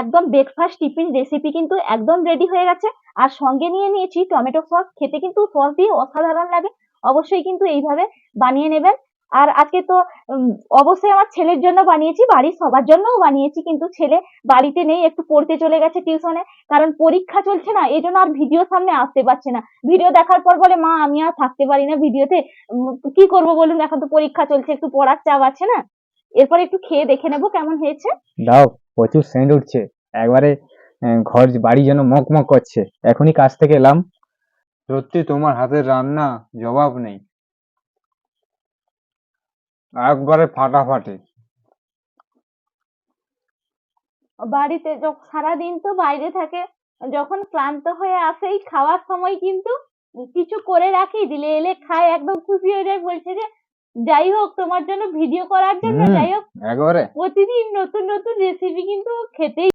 একদম breakfast tiffin recipe কিন্তু একদম রেডি হয়ে গেছে। আর সঙ্গে নিয়ে নিয়েছি টমেটো সস খেতে কিন্তু সস দিয়ে অসাধারণ লাগে। অবশ্যই কিন্তু এইভাবে বানিয়ে নেবেন। আর আজকে তো অবশ্যই আমার ছেলের জন্য বানিয়েছি, বাড়ির সবার জন্যও বানিয়েছি, কিন্তু ছেলে বাড়িতে নেই, একটু পড়তে চলে গেছে টিউশনে কারণ পরীক্ষা চলছে না এই জন্য আর ভিডিও সামনে আসতে পারছে না। ভিডিও দেখার পর বলে, মা, আমি আর থাকতে পারি না ভিডিওতে কি করব বলুন, এখন তো পরীক্ষা চলছে, একটু পড়ার চাপ আছে না? এরপর একটু খেয়ে দেখে নেব কেমন হয়েছে। দাও। প্রচুর সেন্ট উঠছে। একবারে ঘর বাড়ি যেন মকমক করছে। এখনই কাজ থেকে এলাম। সত্যি তোমার হাতের রান্না জবাব নেই। একবারে ফাটাফাটি। বাড়িতে যখন সারাদিন তো বাইরে থাকে। যখন ক্লান্ত হয়ে আসে এই খাওয়ার সময় কিন্তু কিছু করে রাখি। দিলে এলে খায় একদম খুশি হয়ে যায়। বলছে যে যাই হোক তোমার জন্য ভিডিও করার জন্য যাই হোক একবারে। প্রতিদিন নতুন নতুন recipe কিন্তু খেতেই